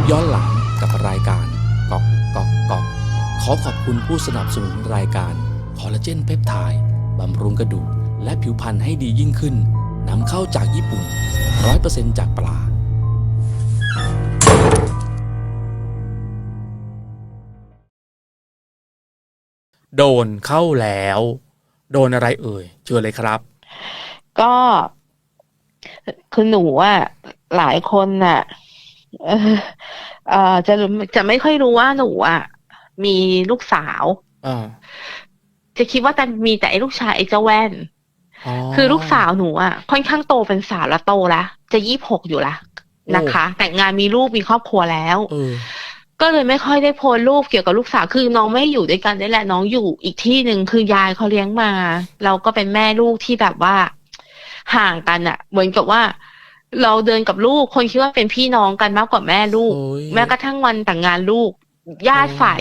ปย้อนหลังกับรายการกอกกอกกอกขอขอบคุณผู้สนับสนุนรายการคอลลาเจนเพปไทด์บำรุงกระดูกและผิวพรรณให้ดียิ่งขึ้นนำเข้าจากญี่ปุ่น 100%จากปลาโดนเข้าแล้ว โดนอะไรเอ่ยเชิญเลยครับ ก็ คือหนูอะหลายคนน่ะ เออเอ่อจะรู้จะไม่ค่อยรู้ว่าหนูอะมีลูกสาวอ่าจะคิดว่าแต่มีแต่ไอ้ลูกชายไอ้เจ้าแว่น คือลูกสาวหนูอะค่อนข้างโตเป็นสาวแล้วโตแล้วจะยี่สิบหกอยู่ละนะคะ แต่งงานมีลูกมีครอบครัวแล้วเออก็เลยไม่ค่อยได้โพสต์รูปเกี่ยวกับลูกสาวคือน้องไม่อยู่ด้วยกันนี่แหละ น้องอยู่อีกที่หนึ่งคือยายเขาเลี้ยงมา เราก็เป็นแม่ลูกที่แบบว่า ห่างกันอะเหมือนกับว่า เราเดินกับลูก คนคิดว่าเป็นพี่น้องกันมากกว่าแม่ลูก โอ้ย แม้กระทั่งวันแต่งงานลูก ญาติโอ้ฝ่าย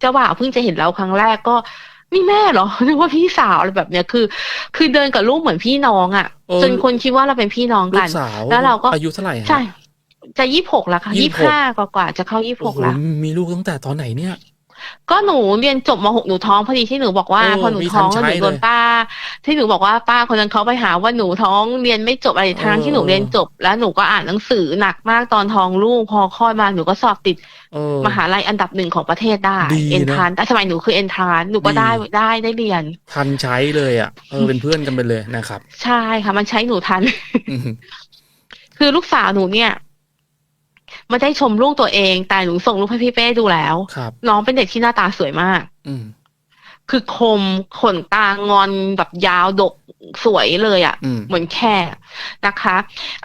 เจ้าบ่าวเพิ่งจะเห็นเราครั้งแรกก็นี่แม่เหรอ นึกว่าพี่สาวอะไรแบบเนี้ยคือ คือเดินกับลูกเหมือนพี่น้องอะเออจนคนคิดว่าเราเป็นพี่น้องลูกัน กสาวแล้วเราก็ อายุเท่าไหร่ฮะ ใช่ จะยี่หกแล้วค่ะยี่ยี่สิบหก ห้ากว่าๆจะเข้ายี่หโอ้กโหแล้วมีลูกตั้งแต่ตอนไหนเนี่ย ก็หนูเรียนจบมหกหนูท้องพอดีที่หนูบอกว่าโอ้พอหนูมีท้องทัแล้วนหใช้นูโดนเลยป้า ที่หนูบอกว่าป้าคนนั้นเขาไปหาว่าหนูท้องเรียนไม่จบอะไรทางเออที่หนูเรียนจบ แล้วหนูก็อ่านหนังสือหนักมากตอนท้องลูกพอคลอดมาหนูก็สอบติดเออมหาลัยอันดับหนึ่งของประเทศได้ดีนะเอ็นทานแต่สมัยหนูคือเอ็นทานหนูก็ดีได้ได้ได้เรียน ทันใช้เลยอะเออเป็นเพื่อนกันไปเลยนะครับ ใช่ค่ะมันใช้หนูทันอืมคือลูกสาวหนูเนี่ย ไม่ได้ชมลูกตัวเอง แต่หนูส่งรูปให้พี่เป้ดูแล้ว ครับ น้องเป็นเด็กที่หน้าตาสวยมาก อืม คือคมขนตางอนแบบยาวดกสวยเลยอะ่ะ อืม เหมือนแค่นะคะ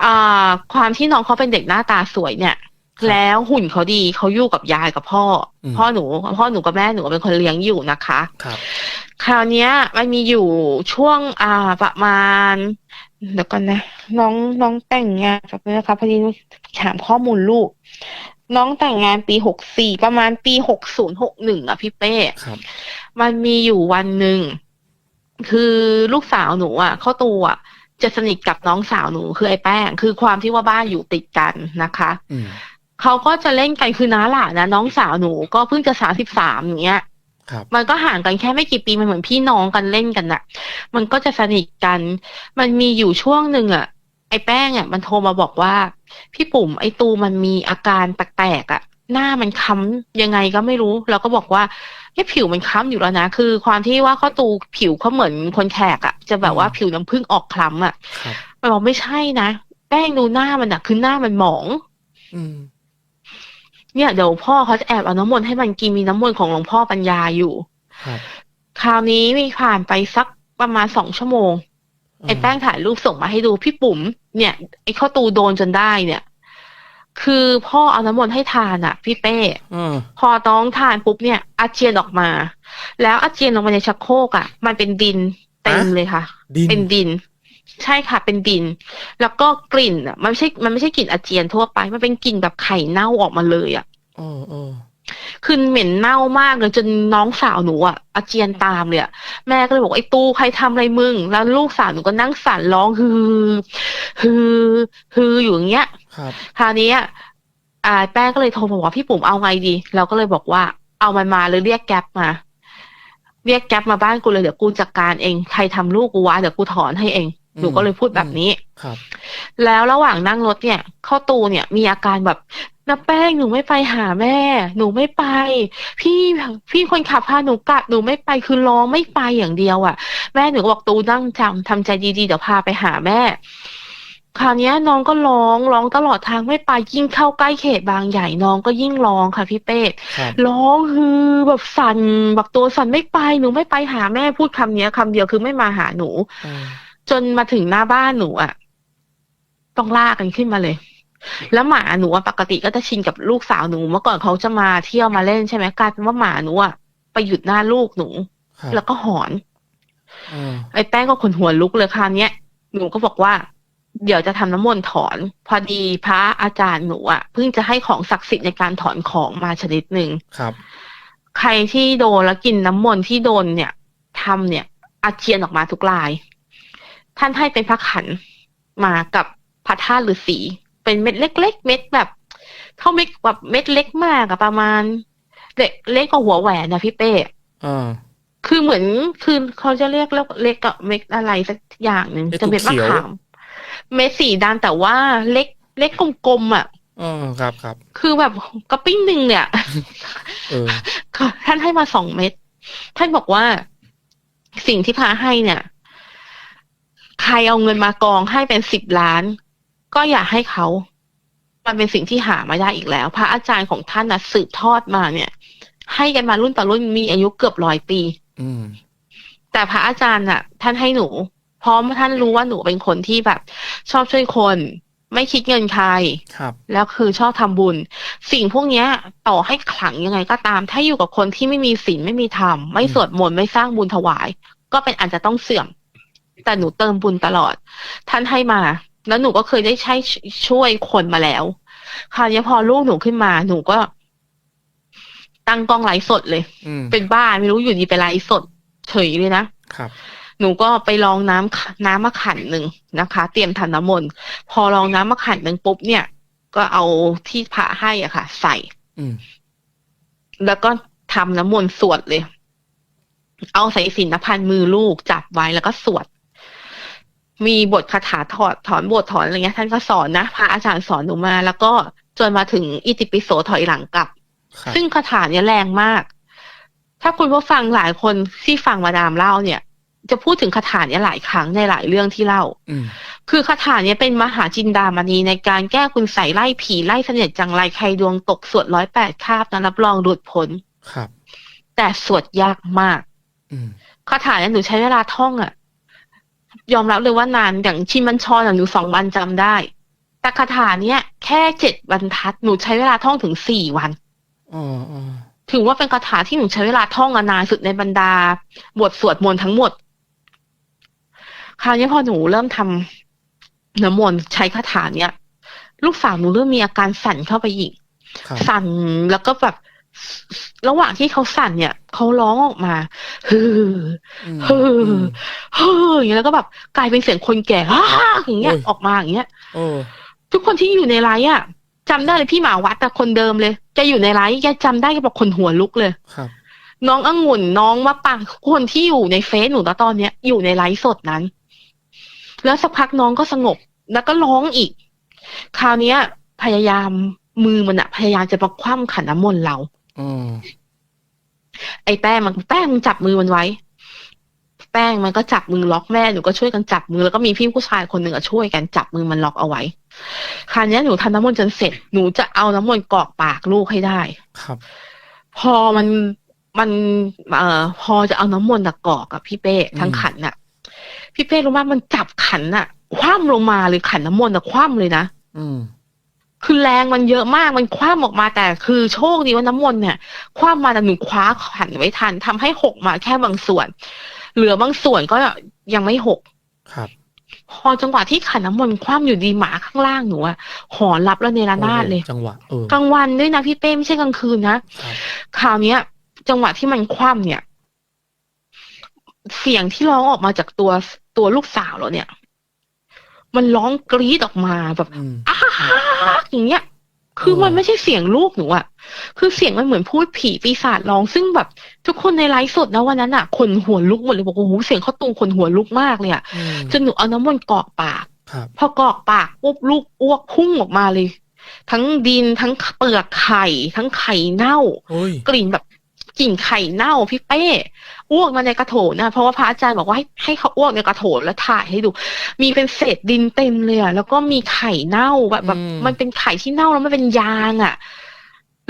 อ่าความที่น้องเขาเป็นเด็กหน้าตาสวยเนี่ยครับแล้วหุ่นเขาดีเขาอยู่กับยายกับพ่ออม พ่อหนู พ่อหนูกับแม่หนูเป็นคนเลี้ยงอยู่นะคะ ครับ คราวเนี้ยมันมีอยู่ช่วงอ่าประมาณ เดี๋ยวก่อนนะ น้องน้องแต่งงานแบบนี้นะคะพอดีถามข้อมูลลูก น้องแต่งงานปีหกสี่ประมาณปีหกศูนย์หกหนึ่งอะพี่เป้ครับมันมีอยู่วันหนึ่ง คือลูกสาวหนูอะเข้าตัวอะจะสนิทกับน้องสาวหนูคือไอ้แป้ง คือความที่ว่าบ้านอยู่ติดกันนะคะอืมเขาก็จะเล่นกันคือน้าหลานนะน้องสาวหนูก็เพิ่งจะสามสิบสามอย่างเงี้ยครับ มันก็ห่างกันแค่ไม่กี่ปีมันเหมือนพี่น้องกันเล่นกันน่ะมันก็จะสนิทกัน มันมีอยู่ช่วงหนึ่งอะไอ้แป้งอะมันโทรมาบอกว่า พี่ปุ่มไอ้ตูมันมีอาการแปลกๆอะหน้ามันค้ำยังไงก็ไม่รู้เราก็บอกว่าไอ้ผิวมันค้ำอยู่แล้วนะ คือความที่ว่าเขาตูผิวเขาเหมือนคนแขกอะจะแบบว่าผิวน้ำผึ้งออกคล้ำอะครับมันบอกไม่ใช่นะแป้งดูหน้ามันอะคือหน้ามันหมอง อืม เนี่ยเดี๋ยวพ่อเขาจะแอบเอาน้ำมนต์ให้มันกินมีน้ำมนต์ของหลวงพ่อปัญญาอยู่ครับคราวนี้มีผ่านไปสักประมาณสองชั่วโมงไอ้แป้งถ่ายรูปส่งมาให้ดูพี่ปุ๋ม เนี่ย ไอ้ข้าวตูโดนจนได้เนี่ย คือพ่อเอาน้ำมนต์ให้ทานอะ พี่เป้เออพอน้องทานปุ๊บเนี่ย อาเจียนออกมา แล้วอาเจียนลงมาในชักโครกอะ มันเป็นดินเต็มเลยค่ะดินเป็นดิน ใช่ค่ะเป็นดิน แล้วก็กลิ่นอะมันไม่ใช่มันไม่ใช่กลิ่นอาเจียนทั่วไป มันเป็นกลิ่นแบบไข่เน่าออกมาเลยอะเออเออคือเหม็นเน่ามากเลยจนน้องสาวหนูอะอาเจียนตามเลยอะแม่ก็เลยบอกไอ้ตู้ใครทำอะไรมึง แล้วลูกสาวหนูก็นั่งสั่นร้องฮือฮือฮืออยู่อย่างเงี้ยครับคราวนี้อะอ่าแป้งก็เลยโทรมาบอกว่าพี่ปุ๋มเอาไงดี เราก็เลยบอกว่าเอามันมาเลยเรียกแก๊ปมา เรียกแก๊ปมาบ้านกูเลยเดี๋ยวกูจัดการเอง ใครทำลูกกูวะเดี๋ยวกูถอนให้เอง หนูก็เลยพูดแบบนี้ครับ แล้วระหว่างนั่งรถเนี่ย เข้าตูเนี่ยมีอาการแบบน้าแป้งหนูไม่ไปหาแม่ หนูไม่ไป พี่พี่คนขับพาหนูกลับหนูไม่ไปคือร้องไม่ไปอย่างเดียวอะ่ะ แม่หนูก็บอกตูนั่งจำทำใจดีๆเดี๋ยวพาไปหาแม่ คราวเนี้ยน้องก็ร้องร้องตลอดทางไม่ไปยิ่งเข้าใกล้เขตบางใหญ่น้องก็ยิ่งร้องค่ะพี่เป้ครับร้องฮือแบบสั่นแบบตัวสั่นไม่ไปหนูไม่ไปหาแม่พูดคำเนี้ยคำเดียวคือไม่มาหาหนูเออ จนมาถึงหน้าบ้านหนูอะต้องลากกันขึ้นมาเลย แล้วหมาหนูอะปกติก็จะชินกับลูกสาวหนู เมื่อก่อนเขาจะมาเที่ยวมาเล่นใช่ไหมกลายเป็นว่าหมาหนูอะไปหยุดหน้าลูกหนู ครับแล้วก็หอนเออไอ้แป้งก็ขนหัวลุกเลยคราวเนี้ยหนูก็บอกว่า เดี๋ยวจะทำน้ำมนต์ถอน พอดีพระอาจารย์หนูอะเพิ่งจะให้ของศักดิ์สิทธิ์ในการถอนของมาชนิดหนึ่ง ครับ ใครที่โดนแล้วกินน้ำมนต์ที่โดนเนี่ยทำเนี่ย อาเจียนออกมาทุกราย ท่านให้เป็นพระขันมากับพระธาตุฤาษีเป็นเม็ดเล็ก ๆ เม็ดแบบ เท่าเม็ดแบบเม็ดเล็กมากอะประมาณเล็กเล็กกว่าหัวแหวนนะพี่เป้อ่าคือเหมือนคือเขาจะเรียกแล้วเล็กกับเม็ดอะไรสักอย่างหนึ่งเม็ดจะเม็ดถั่มะวเขียวขามเม็ดสีดำแต่ว่าเล็กเล็กกลมๆอะอ๋อครับครับ คือแบบกระปิ้งหนึ่งเนี่ยเออค่ะท่านให้มาสองเม็ดท่านบอกว่าสิ่งที่พระให้เนี่ย ใครเอาเงินมากองให้เป็นสิบล้าน ก็อย่าให้เขา มันเป็นสิ่งที่หาไม่ได้อีกแล้ว พระอาจารย์ของท่านนะสืบทอดมาเนี่ย ให้กันมารุ่นต่อรุ่นมีอายุเกือบร้อยปี อืมแต่พระอาจารย์น่ะ ท่านให้หนู เพราะท่านรู้ว่าหนูเป็นคนที่แบบ ชอบช่วยคน ไม่คิดเงินใครครับ แล้วคือชอบทำบุญ สิ่งพวกเนี้ย ต่อให้ขลังยังไงก็ตาม ถ้าอยู่กับคนที่ไม่มีศีลไม่มีธรรมไม่สวดมนต์ไม่สร้างบุญถวาย ก็เป็นอันจะต้องเสื่อม แต่หนูเติมบุญตลอด ท่านให้มา แล้วหนูก็เคยได้ใช้ช่วยคนมาแล้วคราวนี้พอลูกหนูขึ้นมา หนูก็ ตั้งกล้องไลฟ์สดเลยอืมเป็นบ้าไม่รู้อยู่ดีไปไลฟ์สด เฉยเลยนะครับหนูก็ไปลองน้ำขน้ำมะขันหนึ่งนะคะ เตรียมทานน้ำมนต์พอลองน้ำมะขันหนึ่งปุ๊บเนี่ย ก็เอาที่พระให้อะค่ะ ใส่ อืมแล้วก็ทำน้ำมนต์สวดเลย เอาสายสิญจนพันมือลูกจับไว้แล้วก็สวด มีบทคาถาถอดถอนบทถอนอะไรเงี้ย ท่านก็สอนนะพระอาจารย์สอนหนูมา แล้วก็จนมาถึงอิติปิโสถอยหลังกลับครับ ซึ่งคาถาเนี้ยแรงมาก ถ้าคุณผู้ฟังหลายคนที่ฟังมาดามเล่าเนี่ย จะพูดถึงคาถาเนี้ยหลายครั้งในหลายเรื่องที่เล่าอืมคือคาถาเนี้ยเป็นมหาจินดามณีในการแก้คุณใส่ไล่ผีไล่เสนียดจังไรใครดวงตกสวดร้อยแปดคาบนะรับรองหลุดพ้นครับ แต่สวดยากมากอืมคาถาเนี้ยหนูใช้เวลาท่องอะ ยอมรับเลยว่านานอย่างชินบัญชรอะหนูสองวันจำได้ แต่คาถาเนี้ยแค่เจ็ดบรรทัดหนูใช้เวลาท่องถึงสี่วันอ๋ออ๋อถือว่าเป็นคาถาที่หนูใช้เวลาท่องอะนานสุดในบรรดา บทสวดมนต์ทั้งหมด คราวนี้พอหนูเริ่มทำน้ำมนต์ใช้คาถาเนี้ยลูกสาวหนูเริ่มมีอาการสั่นเข้าไปอีกครับสั่นแล้วก็แบบ ระหว่างที่เขาสั่นเนี่ยเขาร้องออกมาฮืออืมเฮ้ออืมฮืออย่างเงี้ยแล้วก็แบบกลายเป็นเสียงคนแก่ฮ่าอย่างเงี้ยโอ้ยออกมาอย่างเงี้ยโอ้ทุกคนที่อยู่ในไลฟ์อะจำได้เลยพี่หมาวัดแต่คนเดิมเลยแกอยู่ในไลฟ์แกจำได้แกบอกคนหัวลุกเลยครับน้ององุ่นน้องมะปรางคนที่อยู่ในเฟซหนูตอนเนี้ยอยู่ในไลฟ์สดนั้น แล้วสักพักน้องก็สงบแล้วก็ร้องอีก คราวเนี้ย พยายามมือมันอะพยายามจะมาคว่ำขันน้ำมนต์เราอ๋อ ไอ้แป้งมันแป้งมันจับมือมันไว้ แป้งมันก็จับมือล็อกแม่หนูก็ช่วยกันจับมือแล้วก็มีพี่ผู้ชายคนหนึ่งอะช่วยกันจับมือมันล็อกเอาไว้ คราวเนี้ยหนูทำน้ำมนต์จนเสร็จหนูจะเอาน้ำมนต์กรอกปากลูกให้ได้ ครับ พอมันมันเอ่อพอจะเอาน้ำมนต์ตะกรอกกับพี่เป้ทั้งขันน่ะ พี่เป้รู้ไหมมันจับขันน่ะ คว่ำลงมาเลยขันน้ำมนต์น่ะคว่ำเลยนะอืม คือแรงมันเยอะมากมันคว่ำออกมาแต่คือโชคดีว่าน้ำมนต์เนี่ย คว่ำมาแต่หนูคว้าขันไว้ทันทำให้หกมาแค่บางส่วน เหลือบางส่วนก็ยังไม่หกครับพอจังหวะที่ขันน้ำมนต์คว่ำอยู่ดีหมาข้างล่างหนูอะหอนรับแล้วเนระนาดเลยโอ้โหจังหวะเออกลางวันด้วยนะพี่เป้ไม่ใช่กลางคืนนะครับคราวเนี้ย จังหวะที่มันคว่ำเนี่ย เสียงที่ร้องออกมาจากตัวตัวลูกสาวเราเนี่ย มันร้องกรี๊ดออกมาแบบอืมอ้าอย่างเงี้ย คือมันไม่ใช่เสียงลูกหนูอะคือเสียงมันเหมือนพูดผีปีศาจร้องซึ่งแบบ ทุกคนในไลฟ์สดนะวันนั้นอะคนหัวลุกหมดเลยบอกโอ้โหเสียงเขาตูงคนหัวลุกมากเลยอะอืมจนหนูเอาน้ำมนต์กรอกปากครับพอกรอกปากปุ๊บลูกอ้วกพุ่งออกมาเลย ทั้งดินทั้งเปลือกไข่ ทั้งไข่เน่าโอ้ยกลิ่นแบบก ลิ่นไข่เน่าพี่เป้อ้วกมาในกระโถนนะเพราะว่าพระอาจารย์บอกว่าให้ให้เขาอ้วกในกระโถนแล้วถ่ายให้ดู มีเป็นเศษดินเต็มเลยอะแล้วก็มีไข่เน่าแบบแบบอืมมันเป็นไข่ที่เน่าแล้วมันเป็นยางอะ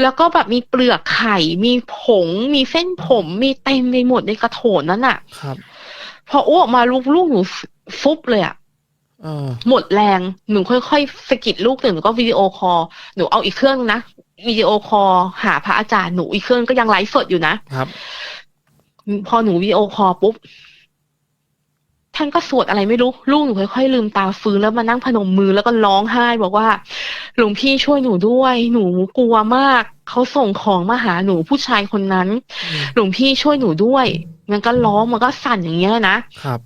แล้วก็แบบมีเปลือกไข่ มีผง มีเส้นผม มีเต็มไปหมดในกระโถนนั้นอะครับ พออ้วกมาลูกลูกหนูฟุบเลยอะเออหมดแรง หนูค่อยๆสะกิดลูกตื่นหนูก็วิดีโอคอลหนูเอาอีกเครื่องนะ วิดีโอคอลหาพระอาจารย์หนูอีกเครื่องก็ยังไลฟ์สดอยู่นะครับ พอหนูวิดีโอคอลปุ๊บท่านก็สวดอะไรไม่รู้ลูกหนูค่อยๆลืมตาฟื้นแล้วมานั่งพนมมือแล้วก็ร้องไห้ บอกว่า หลวงพี่ช่วยหนูด้วย หนูกลัวมากเขาส่งของมาหาหนูผู้ชายคนนั้นอืมหลวงพี่ช่วยหนูด้วย มันก็ร้องมันก็สั่นอย่างเงี้ยนะครับ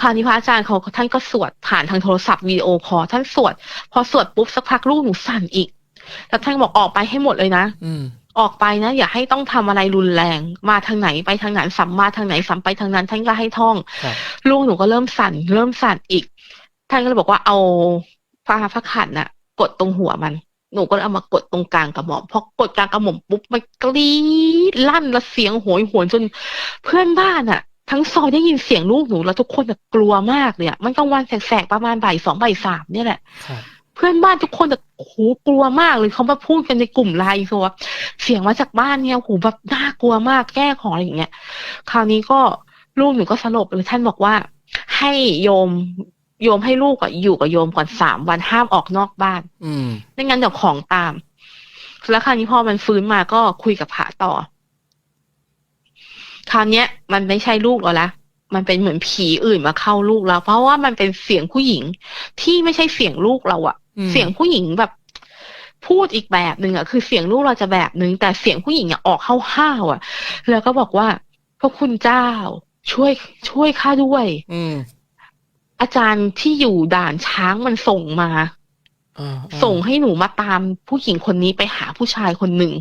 คราวนี้พระอาจารย์เขาท่านก็สวดผ่านทางโทรศัพท์วิดีโอคอลท่านสวด พอสวดปุ๊บสักพักลูกหนูสั่นอีก แล้วท่านบอกออกไปให้หมดเลยนะอืมออกไปนะอย่าให้ต้องทำอะไรรุนแรง มาทางไหนไปทางไหนสัมมาทางไหนสัมไปทางนั้นท่านก็ให้ท่องครับลูกหนูก็เริ่มสั่น เริ่มสั่นอีก ท่านก็เลยบอกว่าเอาพระพระขันน่ะ กดตรงหัวมันหนูก็เลยเอามากดตรงกลางกระหม่อมพอกดกลางกระหม่อมปุ๊บมันกรี๊ดลั่นแล้วเสียงโหยหวนจนเพื่อนบ้านอะทั้งซอยได้ยินเสียงลูกหนูแล้วทุกคนอะกลัวมากเลยอะมันกลางวันแสกๆประมาณบ่ายสองบ่ายสามเนี่ยแหละครับ เพื่อนบ้านทุกคนแบบโอ้โหกลัวมากเลยเขามาพูดกันในกลุ่มไลน์คือว่าเสียงมาจากบ้านเนี่ยโอ้โหแบบน่ากลัวมากแก้ของอะไรอย่างเงี้ยคราวนี้ก็ลูกหนูก็สลบเลยท่านบอกว่า ให้โยมโยมให้ลูกอะอยู่กับโยมก่อนสามวันห้ามออกนอกบ้าน อืมไม่งั้นเดี๋ยวของตาม แล้วคราวนี้พอมันฟื้นมาก็คุยกับพระต่อ คราวเนี้ย มันไม่ใช่ลูกแล้วละ มันเป็นเหมือนผีอื่นมาเข้าลูกเราเพราะว่ามันเป็นเสียงผู้หญิงที่ไม่ใช่เสียงลูกเราอะอืมเสียงผู้หญิงแบบ พูดอีกแบบหนึ่งอะคือเสียงลูกเราจะแบบหนึ่งแต่เสียงผู้หญิงอะออกห้าวๆอะแล้วก็บอกว่าพระคุณเจ้า ช่วย ช่วยข้าด้วย อืมอาจารย์ที่อยู่ด่านช้างมันส่งมาอ่าอ่าส่งให้หนูมาตามผู้หญิงคนนี้ไปหาผู้ชายคนหนึ่ง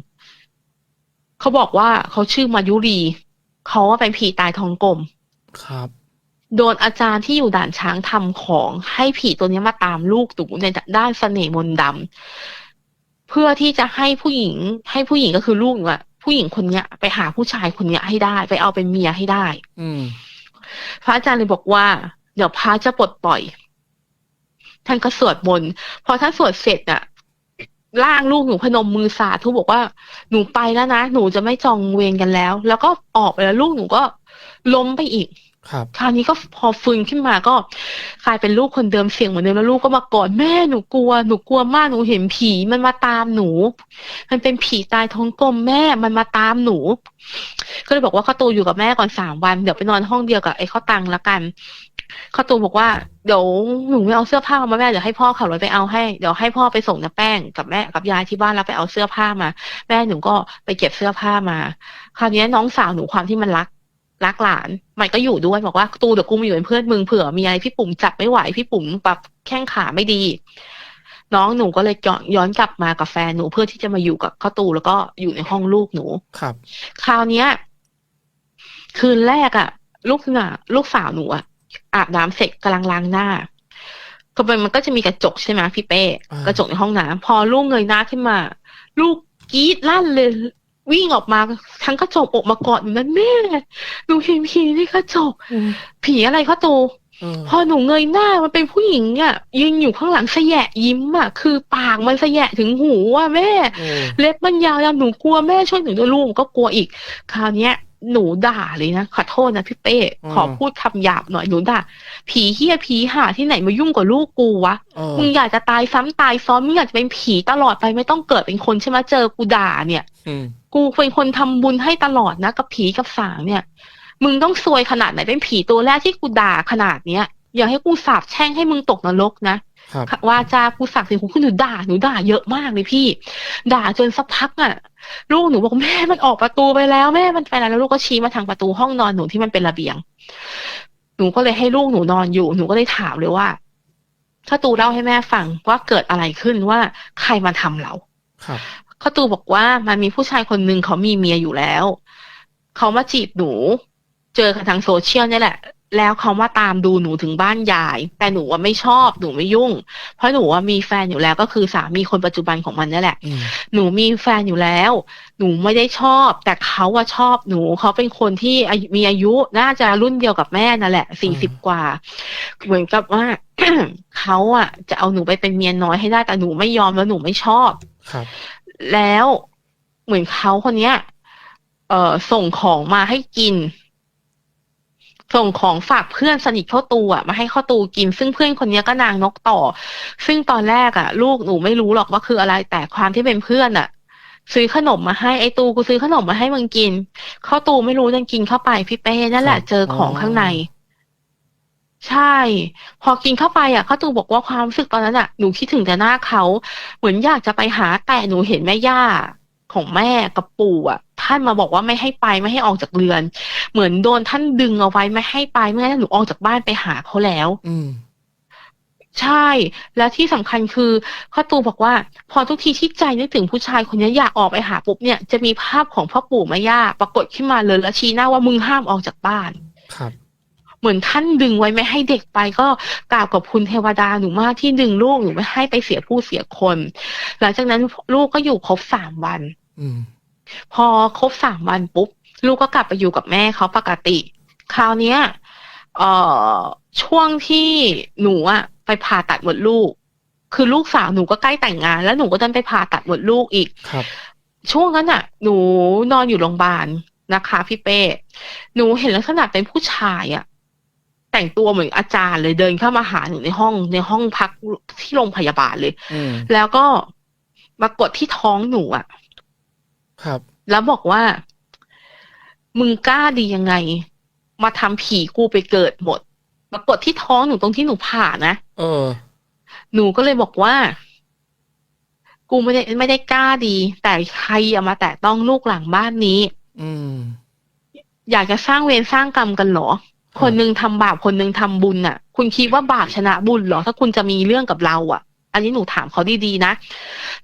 เขาบอกว่าเขาชื่อมายุรีเขาว่าเป็นผีตายทองกลม ครับ โดนอาจารย์ที่อยู่ด่านช้างทำของให้ผีตัวนี้มาตามลูกหนูในด้านเสน่ห์มนต์ดำเพื่อที่จะให้ผู้หญิง ให้ผู้หญิงก็คือลูกหนูอะผู้หญิงคนเนี้ย ไปหาผู้ชายคนเนี้ยให้ได้ ไปเอาเป็นเมียให้ได้ อืมพระอาจารย์เลยบอกว่า เดี๋ยวพระจะปลดปล่อย ท่านก็สวดมนต์พอท่านสวดเสร็จน่ะร่างลูกหนูพนมมือสาธุบอกว่าหนูไปแล้วนะหนูจะไม่จองเวรกันแล้ว แล้วก็ออกไปแล้วลูกหนูก็ ล้มไปอีกครับคราวนี้ก็พอฟื้นขึ้นมาก็กลายเป็นลูกคนเดิมเสียงเหมือนเดิมแล้วลูกก็มากอดแม่หนูกลัวหนูกลัวมากหนูเห็นผีมันมาตามหนู มันเป็นผีตายท้องกลมแม่มันมาตามหนู ก็เลยบอกว่าข้าวตูอยู่กับแม่ก่อนสามวันเดี๋ยวไปนอนห้องเดียวกับไอ้ข้าวตังละกันข้าวตูบอกว่าเดี๋ยวหนูไม่เอาเสื้อผ้ามาแม่เดี๋ยวให้พ่อขับรถไปเอาให้เดี๋ยวให้พ่อไปส่งน้าแป้งกับแม่กับยายที่บ้านแล้วไปเอาเสื้อผ้ามา แม่หนูก็ไปเก็บเสื้อผ้ามา คราวนี้น้องสาวหนูความที่มันรัก รักหลาน มันก็อยู่ด้วยบอกว่าตูเดี๋ยวกูมาอยู่เป็นเพื่อนมึงเผื่อมีอะไรพี่ปุ๋มจับไม่ไหวพี่ปุ๋มแบบแข้งขาไม่ดี น้องหนูก็เลยย้อนย้อนกลับมากับแฟนหนูเพื่อที่จะมาอยู่กับข้าวตูแล้วก็อยู่ในห้องลูกหนูครับ คราวเนี้ย คืนแรกอะลูกน่ะ ลูกสาวหนูอะอาบน้ำเสร็จกำลังล้างหน้าก็มันมันก็จะมีกระจกใช่ไหมพี่เป้อ่ากระจกในห้องน้ำพอลูกเงยหน้าขึ้นมา ลูกกรีดลั่นเลย วิ่งออกมาทั้งกระจกออกมากอดหนูนั้นแม่หนูเห็นผีในกระจกอืมผีอะไรเขาตูเออพอหนูเงยหน้ามันเป็นผู้หญิงอะยืนอยู่ข้างหลังแสยะยิ้มอะคือปากมันแสยะถึงหูอะแม่โอ้เล็บมันยาวๆหนูกลัวแม่ช่วยหนูด้วยลูกก็กลัวอีก คราวเนี้ย หนูด่าเลยนะขอโทษนะพี่เป้ขอพูดคำหยาบหน่อยหนูด่าผีเฮี้ยผีหาที่ไหนมายุ่งกับลูกกูวะเออมึงอยากจะตายซ้ำตายซ้อนมึงอยากจะเป็นผีตลอดไปไม่ต้องเกิดเป็นคนใช่ไหมเจอกูด่าเนี่ยอืมกูเป็นคนทำบุญให้ตลอดนะกับผีกับสางเนี่ย มึงต้องซวยขนาดไหนเป็นผีตัวแรกที่กูด่าขนาดเนี้ยอย่าให้กูสาบแช่งให้มึงตกนรกนะครับ ว่าจากูสักถึงหูคือหนูด่าหนูด่าเยอะมากเลยพี่ ด่าจนสักพักอะ ลูกหนูบอกแม่มันออกประตูไปแล้วแม่มันไปแล้วแล้วลูกก็ชี้มาทางประตูห้องนอนหนูที่มันเป็นระเบียง หนูก็เลยให้ลูกหนูนอนอยู่ หนูก็เลยถามเลยว่า ถ้าตูเล่าให้แม่ฟังว่าเกิดอะไรขึ้นว่าใครมาทำเราครับข้าตูบอกว่ามันมีผู้ชายคนหนึ่งเขามีเมียอยู่แล้ว เขามาจีบหนู เจอกันทางโซเชียลเนี่ยแหละ แล้วเขามาตามดูหนูถึงบ้านยาย แต่หนูว่าไม่ชอบหนูไม่ยุ่ง เพราะหนูว่ามีแฟนอยู่แล้วก็คือสามีคนปัจจุบันของมันนี่แหละอืมหนูมีแฟนอยู่แล้ว หนูไม่ได้ชอบ แต่เขาอะชอบหนูเขาเป็นคนที่อายุมีอายุน่าจะรุ่นเดียวกับแม่นั่นแหละสี่สิบกว่า เหมือนกับว่าเขาอะจะเอาหนูไปเป็นเมียน้อยให้ได้แต่หนูไม่ยอมแล้วหนูไม่ชอบครับ แล้วเหมือนเขาคนเนี้ยเอ่อส่งของมาให้กิน ส่งของฝากเพื่อนสนิทเข้าตูอะมาให้เข้าตูกิน ซึ่งเพื่อนคนเนี้ยก็นางนกต่อ ซึ่งตอนแรกอะ ลูกหนูไม่รู้หรอกว่าคืออะไรแต่ความที่เป็นเพื่อนอะ ซื้อขนมมาให้ไอ้ตูกูซื้อขนมมาให้มึงกิน เข้าตูไม่รู้ยังกินเข้าไปพี่เป้นั่นแหละครับเจอของอ๋อข้างใน ใช่ พอกินเข้าไปอะเข้าตูบอกว่าความรู้สึกตอนนั้นอะหนูคิดถึงแต่หน้าเขาเหมือนอยากจะไปหาแต่หนูเห็นแม่ย่า ของแม่กับปู่อะ ท่านมาบอกว่าไม่ให้ไปไม่ให้ออกจากเรือน เหมือนโดนท่านดึงเอาไว้ไม่ให้ไปไม่งั้นหนูออกจากบ้านไปหาเขาแล้ว อืมใช่ แล้วที่สำคัญคือข้อตูบอกว่า พอทุกทีที่ใจนึกถึงผู้ชายคนนี้อยากออกไปหาปุ๊บเนี่ยจะมีภาพของพ่อปู่แม่ย่าปรากฏขึ้นมาเลยแล้วชี้หน้าว่ามึงห้ามออกจากบ้าน ครับ เหมือนท่านดึงไว้ไม่ให้เด็กไปก็กราบกับคุณเทวดาหนูมากที่ดึงลูกหนูไม่ให้ไปเสียผู้เสียคน หลังจากนั้นลูกก็อยู่ครบสามวันอืมพอครบสามวันปุ๊บ ลูกก็กลับไปอยู่กับแม่เขาปกติ คราวเนี้ยเอ่อช่วงที่หนูอะไปผ่าตัดมดลูก คือลูกสาวหนูก็ใกล้แต่งงาน แล้วหนูก็ดันไปผ่าตัดมดลูกอีกครับ ช่วงนั้นน่ะหนูนอนอยู่โรงพยาบาลนะคะพี่เป้ หนูเห็นลักษณะเป็นผู้ชายอะ แต่งตัวเหมือนอาจารย์เลยเดินเข้ามาหาหนูในห้องในห้องพักที่โรงพยาบาลเลยอืมแล้วก็มากดที่ท้องหนูอะครับ แล้วบอกว่า มึงกล้าดียังไง มาทำผีกูไปเกิดหมด มากดที่ท้องหนูตรงที่หนูผ่านะเออ หนูก็เลยบอกว่า กูไม่ได้ไม่ได้กล้าดี แต่ใครอย่ามาแตะต้องลูกหลังบ้านนี้ อืม อยากจะสร้างเวรสร้างกรรมกันเหรอ ครับคนหนึ่งทำบาปคนหนึ่งทำบุญน่ะ คุณคิดว่าบาปชนะบุญเหรอ ถ้าคุณจะมีเรื่องกับเราอะ อันนี้หนูถามเขาดีๆนะ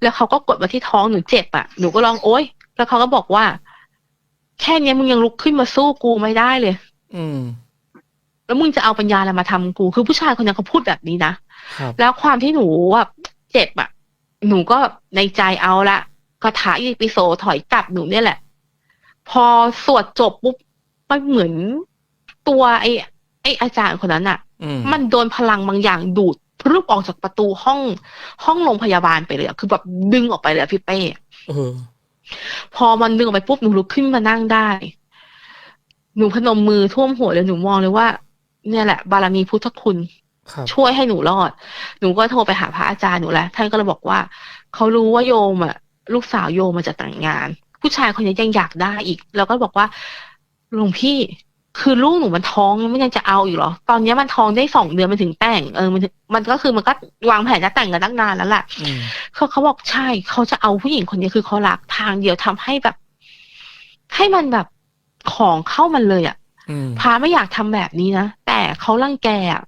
แล้วเขาก็กดมาที่ท้องหนูเจ็บอะ หนูก็ร้องโอ๊ย แล้วเขาก็บอกว่า แค่เนี้ยมึงยังลุกขึ้นมาสู้กูไม่ได้เลย อืม แล้วมึงจะเอาปัญญาอะไรมาทำกู คือผู้ชายคนนั้นเขาพูดแบบนี้นะครับแล้วความที่หนูแบบเจ็บอะ หนูก็ในใจเอาละคาถาอีปิโสถอยกลับหนูเนี่ยแหละ พอสวดจบปุ๊บมันเหมือน ตัวไอ้ไอ้อาจารย์คนนั้นอะอืมมันโดนพลังบางอย่างดูดพรึบออกจากประตูห้อง ห้องโรงพยาบาลไปเลยอะคือแบบดึงออกไปเลยอะพี่เป้เออพอมันดึงออกไปปุ๊บหนูลุกขึ้นมานั่งได้ หนูพนมมือท่วมหัวเลยหนูมองเลยว่า เนี่ยแหละ บารมีพุทธคุณครับช่วยให้หนูรอด หนูก็โทรไปหาพระอาจารย์หนูแล้วท่านก็เลยบอกว่าเขารู้ว่าโยมอะ ลูกสาวโยมมาจะแต่งงาน ผู้ชายคนนี้ยังอยากได้อีก แล้วก็บอกว่าหลวงพี่ คือลูกหนูมันท้องมันยังจะเอาอีกเหรอ ตอนนี้มันท้องได้สองเดือนมันถึงแต่ง เออมันถึงมันก็คือมันก็วางแผนจะแต่งกันตั้งนานแล้วแหละอืมเขาเขาบอกใช่เขาจะเอาผู้หญิงคนนี้คือเขารักทางเดียวทำให้แบบ ให้มันแบบของเข้ามันเลยอะอืมพระไม่อยากทำแบบนี้นะแต่เขารังแกอะ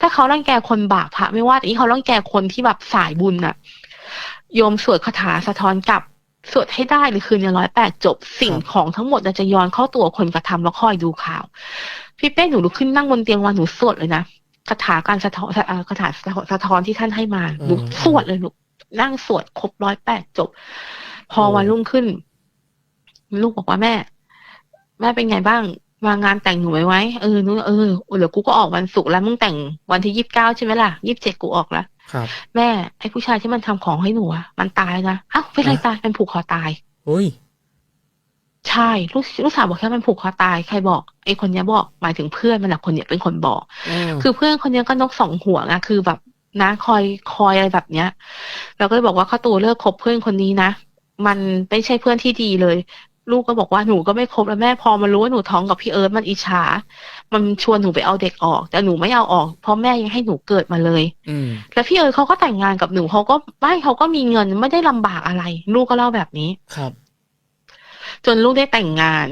ถ้าเขารังแกคนบาปพระไม่ว่าแต่นี่เขารังแกคนที่แบบสายบุญน่ะ โยมสวดคาถาสะท้อนกลับ สวดให้ได้เลยคืนในร้อยแปดจบสิ่งของทั้งหมดน่ะจะย้อนเข้าตัวคนกระทำแล้วคอยดูข่าว พี่เป้หนูลุกขึ้นนั่งบนเตียงวันหนูสวดเลยนะคาถาการสะท้อนเอ่อคาถาสะท้อนที่ท่านให้มาหนูสวดเลยหนูนั่งสวดครบร้อยแปดจบ พอวันรุ่งขึ้น ลูกบอกว่าแม่ แม่เป็นไงบ้างมางานแต่งหนูไว้ไว้เออหนูเออเดี๋ยวกูก็ออกวันศุกร์แล้วมึงแต่งวันที่ยี่สิบเก้าใช่ไหมล่ะยี่สิบเจ็ดกูออกแล้ว ครับแม่ไอ้ผู้ชายที่มันทำของให้หนูอะมันตายนะอ้าวเป็นไรฮะตายเป็นผูกคอตายเฮ้ยใช่ลูกลูกสาวบอกแค่มันผูกคอตายใครบอกไอ้คนเนี้ยบอกหมายถึงเพื่อนมันแหละคนเนี้ยเป็นคนบอกอืมคือเพื่อนคนเนี้ยก็นกสองหัวไงคือแบบนะคอยคอยอะไรแบบเนี้ยเราก็เลยบอกว่าข้าตูเลิกคบเพื่อนคนนี้นะมันไม่ใช่เพื่อนที่ดีเลย ลูกก็บอกว่าหนูก็ไม่คบแล้วแม่พอมันรู้ว่าหนูท้องกับพี่เอิร์ธมันอิจฉา มันชวนหนูไปเอาเด็กออก แต่หนูไม่เอาออกเพราะแม่ยังให้หนูเกิดมาเลย อืมแล้วพี่เอิร์ธเขาก็แต่งงานกับหนูเขาก็บ้านเขาก็มีเงินไม่ได้ลำบากอะไร ลูกก็เล่าแบบนี้ ครับ จนลูกได้แต่งงาน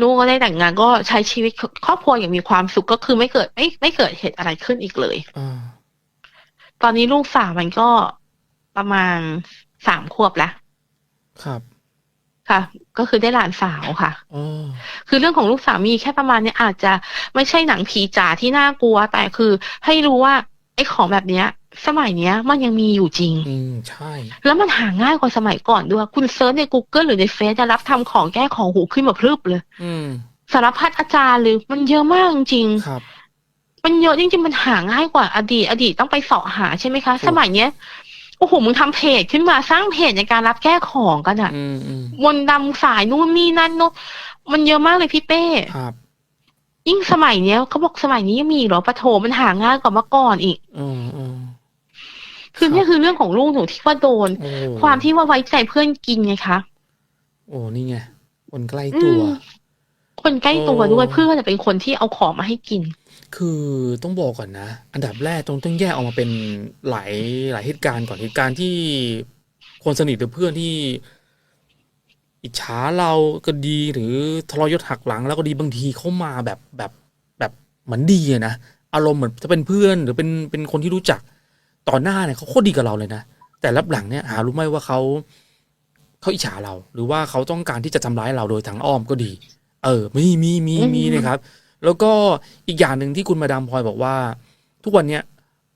ลูกก็ได้แต่งงานก็ใช้ชีวิตครอบครัวอย่างมีความสุขก็คือไม่เกิดไม่ไม่เกิดเหตุอะไรขึ้นอีกเลย อ่า ตอนนี้ลูกสาวมันก็ประมาณสามขวบแล้ว ครับ ค่ะ ก็คือได้หลานสาวค่ะอ๋อคือเรื่องของลูกสามีแค่ประมาณเนี้ยอาจจะไม่ใช่หนังผีจ๋าที่น่ากลัว แต่คือให้รู้ว่า ไอ้ของแบบเนี้ย สมัยเนี้ย มันยังมีอยู่จริง อืมใช่ แล้วมันหาง่ายกว่าสมัยก่อนด้วย คุณเซิร์ชใน Google หรือในเฟซจะรับทำของแก้ของหูขึ้นมาพรึบเลย อืมสารพัดอาจารย์เลยมันเยอะมากจริงๆครับมันเยอะจริงๆมันหาง่ายกว่าอดีต อดีตต้องไปเสาะหาใช่ไหมคะถูกสมัยเนี้ย โอ้โห มึงทำเพจขึ้นมาสร้างเพจในการรับแก้ของกันอะอืมอืมมนต์ดำสายนู่นนี่นั่นโน้นมันเยอะมากเลยพี่เป้ครับยิ่งสมัยเนี้ยเขาบอกสมัยนี้ยังมีอีกเหรอปะโถมันหาง่ายกว่าเมื่อก่อนอีก อืมอืมคือเนี่ยคือเรื่องของลูกหนูที่ว่าโดนโอ้ความที่ว่าไว้ใจเพื่อนกินไงคะ โอ้นี่ไงคนใกล้ตัวอืม คนใกล้ตัวโอ้ด้วยเพื่อนจะเป็นคนที่เอาของมาให้กิน คือต้องบอกก่อนนะ อันดับแรกต้องต้องแยกออกมาเป็นหลายหลายเหตุการณ์ก่อนเหตุการณ์ที่คนสนิทหรือเพื่อนที่ อิจฉาเราก็ดีหรือทรยศหักหลัง แล้วก็ดีบางทีเขามาแบบแบบแบบเหมือนดีอะนะอารมณ์เหมือนจะเป็นเพื่อนหรือเป็นเป็นคนที่รู้จักต่อหน้าเนี่ยเขาโคตรดีกับเราเลยนะแต่รับหลังเนี่ยหารู้ไหมว่าเขาเขาอิจฉาเรา หรือว่าเขาต้องการที่จะทำร้ายเราโดยทางอ้อมก็ดี เออมีมีมีมีนะครับ แล้วก็อีกอย่างหนึ่งที่คุณมาดามพลอยบอกว่า ทุกวันเนี้ย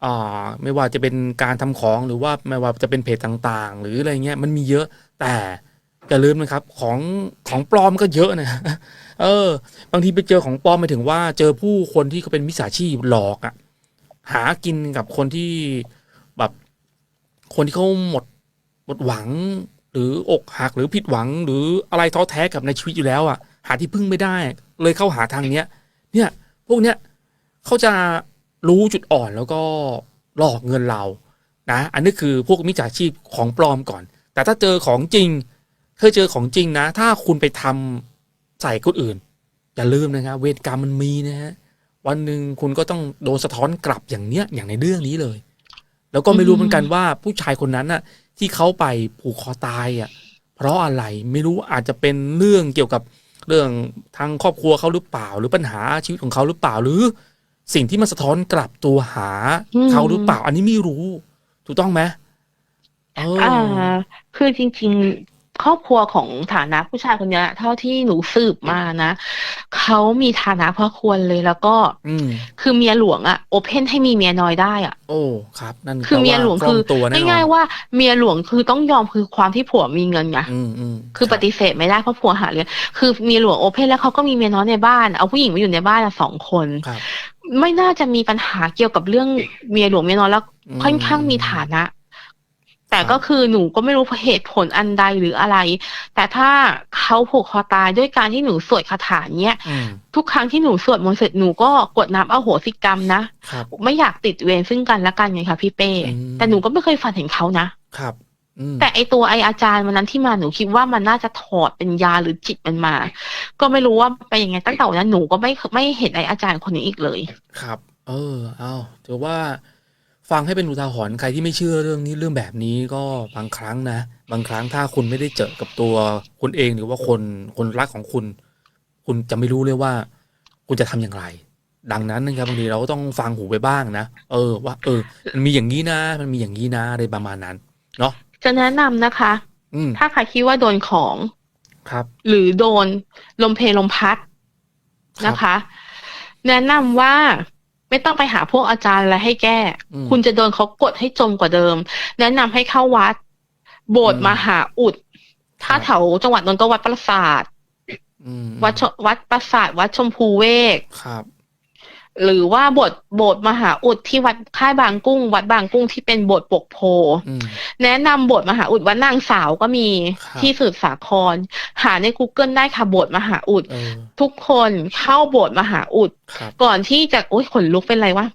อ่าไม่ว่าจะเป็นการทำของหรือว่าไม่ว่าจะเป็นเพจต่างๆ หรืออะไรเงี้ยมันมีเยอะแต่อย่าลืมนะครับของของปลอมก็เยอะนะเออ บางทีไปเจอของปลอมไปถึงว่า เจอผู้คนที่เขาเป็นมิจฉาชีพหลอกอะ่ะหากินกับคนที่แบบคนที่เขาหมดหมดหวัง หรืออกหักหรือผิดหวัง หรืออะไรท้อแท้กับในชีวิตอยู่แล้วอะ่ะ หาที่พึ่งไม่ได้ เลยเข้าหาทางเนี้ย เนี่ย พวกเนี้ยเขาจะรู้จุดอ่อนแล้วก็หลอกเงินเรานะ อันนี้คือพวกมิจฉาชีพของปลอมก่อน แต่ถ้าเจอของจริงเคยเจอของจริงนะ ถ้าคุณไปทำใส่คนอื่น อย่าลืมนะครับเวรกรรมมันมีนะฮะวันหนึ่งคุณก็ต้องโดนสะท้อนกลับอย่างเนี้ยอย่างในเรื่องนี้เลย แล้วก็ไม่รู้เหมือนกันว่าผู้ชายคนนั้นน่ะ ที่เขาไปผูกคอตายอะ เพราะอะไรไม่รู้อาจจะเป็นเรื่องเกี่ยวกับ เรื่องทางครอบครัวเขาหรือเปล่า หรือปัญหาชีวิตของเขาหรือเปล่า หรือสิ่งที่มันสะท้อนกลับตัวหาเขาหรือเปล่า อันนี้ไม่รู้ ถูกต้องไหมเออออ่าคือจริง ครอบครัวของฐานะผู้ชายคนเนี้ยเท่าที่หนูสืบมานะเขามีฐานะพอควรเลยแล้วก็อืมคือเมียหลวงอะโอเพนให้มีเมียน้อยได้อะโอ้ครับ นั่นคือเมียหลวงแปาคือปลมตัวแน่นอนง่ายๆว่าเมียหลวงคือต้องยอมคือความที่ผัวมีเงินไงอืมอืมคือปฏิเสธไม่ได้เพราะผัวหาเลี้ยงคือเมียหลวงโอเพนแล้วเขาก็มีเมียน้อยในบ้านเอาผู้หญิงมาอยู่ในบ้านอะสองคนครับไม่น่าจะมีปัญหาเกี่ยวกับเรื่องเมียหลวงเมียน้อยแล้วอืมค่อนข้างมีฐานะ แต่ครับก็คือหนูก็ไม่รู้เหตุผลอันใดหรืออะไร แต่ถ้าเขาผูกคอตายด้วยการที่หนูสวดคาถาเนี้ยอืมทุกครั้งที่หนูสวดมนต์เสร็จหนูก็กดน้ำอโหสิกรรมนะครับไม่อยากติดเวรซึ่งกันและกันไงคะพี่เป้อืมแต่หนูก็ไม่เคยฝันเห็นเขานะครับอืมแต่ไอตัวไออาจารย์วันนั้นที่มาหนูคิดว่ามันน่าจะถอดเป็นยาหรือจิตมันมา ก็ไม่รู้ว่าไปนยังไงตั้งแต่วันนั้นหนูก็ไม่ไม่เห็นไออาจารย์คนนี้อีกเลย ครับ เออ เอาถือว่า ฟังให้เป็นอุทาหรณ์ใครที่ไม่เชื่อเรื่องนี้เรื่องแบบนี้ก็บางครั้งนะ บางครั้งถ้าคุณไม่ได้เจอกับตัวคุณเองหรือว่าคนคนรักของคุณ คุณจะไม่รู้เลยว่า คุณจะทำอย่างไร ดังนั้นนะครับบางทีเราก็ต้องฟังหูไปบ้างนะเออ ว่า เออ มันมีอย่างนี้นะ มันมีอย่างนี้นะอะไรประมาณนั้นเนาะจะแนะนำนะคะ อืมถ้าใครคิดว่าโดนของครับ หรือโดนลมเพลลมพัดนะคะ แนะนำว่า ไม่ต้องไปหาพวกอาจารย์อะไรให้แก้อืมคุณจะโดนเขากดให้จมกว่าเดิม แนะนำให้เข้าวัด โบสถ์อืมมหาอุด ถ้าครับแถวจังหวัดนนท์ก็วัดประสาทอืมวัดชวัดประสาทวัดชมพูเวกครับ หรือว่าโบสถ์โบสถ์มหาอุดที่วัดค่ายบางกุ้ง วัดบางกุ้งที่เป็นโบสถ์ปกโพอืมแนะนำโบสถ์มหาอุดวัดนางสาวก็มีครับที่สืบสาคร หาใน Google ได้ค่ะโบสถ์มหาอุดเออทุกคนเข้าโบสถ์มหาอุดครับก่อนที่จะโอ๊ยขนลุกเป็นไรวะ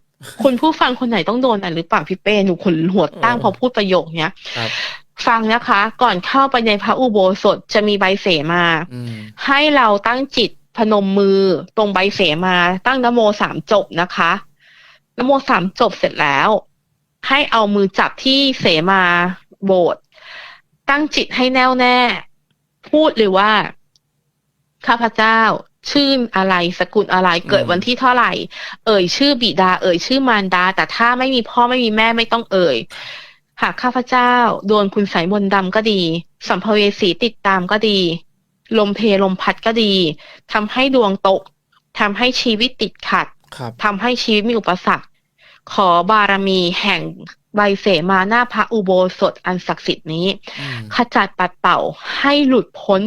คุณผู้ฟังคนไหนต้องโดนอะไรหรือเปล่าพี่เป้หนูขนหัวตั้งเออพอพูดประโยคเนี้ยครับฟังนะคะ ก่อนเข้าไปในพระอุโบสถจะมีใบเสมาอืมให้เราตั้งจิต พนมมือตรงใบเสมาตั้งนโมสามจบนะคะนโมสามจบเสร็จแล้ว ให้เอามือจับที่เสมาโบสถ์ตั้งจิตให้แน่วแน่ พูดเลยว่า ข้าพเจ้า ชื่ออะไรสกุลอะไรเกิดอืมวันที่เท่าไหร่ เอ่ยชื่อบิดา เอ่ยชื่อมารดา แต่ถ้าไม่มีพ่อไม่มีแม่ไม่ต้องเอ่ยหากข้าพเจ้า โดนคุณสายมนต์ดำก็ดี สัมภเวสีติดตามก็ดี ลมเพลลมพัดก็ดีทำให้ดวงตกทำให้ชีวิตติดขัดครับทำให้ชีวิตมีอุปสรรค ขอบารมีแห่งใบเสมาหน้าพระอุโบสถอันศักดิ์สิทธิ์นี้อืมขจัดปัดเป่าให้หลุดพ้น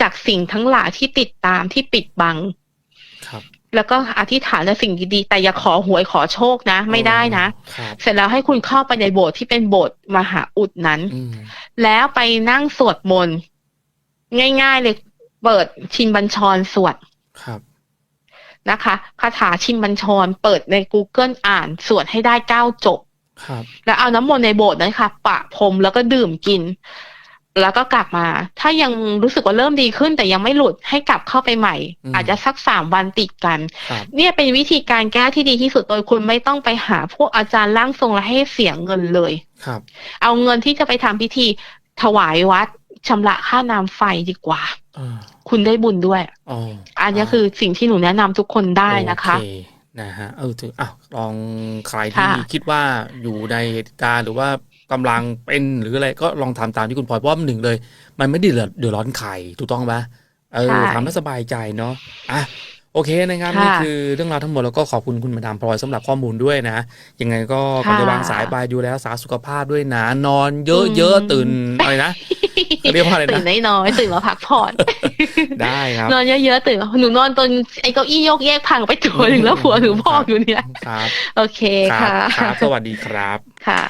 จากสิ่งทั้งหลายที่ติดตามที่ปิดบังครับแล้วก็อธิษฐานในสิ่งดีๆ แต่อย่าขอหวยขอโชคนะ ไม่ได้นะครับเสร็จแล้วให้คุณเข้าไปในโบสถ์ที่เป็นโบสถ์มหาอุดนั้นอืมแล้วไปนั่งสวดมนต์ ง่าย ๆ เลยเปิดชินบัญชรสวดครับนะคะคาถาชินบัญชรเปิดใน Google อ่านสวดให้ได้เก้าจบครับ แล้วเอาน้ำมนต์ในโบสถ์นั้นค่ะ ปะพรมแล้วก็ดื่มกิน แล้วก็กลับมา ถ้ายังรู้สึกว่าเริ่มดีขึ้น แต่ยังไม่หลุดให้กลับเข้าไปใหม่อืมอาจจะสักสามวันติดกันครับเนี่ยเป็นวิธีการแก้ที่ดีที่สุดโดยคุณไม่ต้องไปหาพวกอาจารย์ร่างทรงและให้เสียเงินเลยครับ เอาเงินที่จะไปทำพิธีถวายวัด ชำระค่าน้ำไฟดีกว่าอ่าคุณได้บุญด้วยอ๋ออันนี้คือสิ่งที่หนูแนะนำทุกคนได้นะคะโอเคนะฮะเออถืออ้าวลองใครที่ค่ะคิดว่าอยู่ในเหตุการณ์หรือว่ากำลังเป็นหรืออะไรก็ลองทำตามที่คุณพลอยเพราะว่ามันหนึ่งเลย มันไม่ได้เดือดเดือดร้อนใครถูกต้องไหมเออใช่ทำให้สบายใจเนาะอะ โอเคนะครับค่ะนี่คือเรื่องราวทั้งหมดแล้วก็ขอบคุณคุณมาดามพลอยสำหรับข้อมูลด้วยนะ ยังไงก็ก่อนจะค่ะวางสายไปดูแลรักษาสุขภาพด้วยนะ นอนเยอะๆตื่นอะไรนะเรียกว่าอะไรนะตื่นน้อยๆตื่นมาพักผ่อนได้ครับนอนเยอะๆตื่นหนูนอนจนไอ้เก้าอี้โยกแยกพังไปตัวหนึ่งแล้วหัวหนูพอกอยู่เนี่ยครับโอเคครับค่ะครับสวัสดีครับค่ะ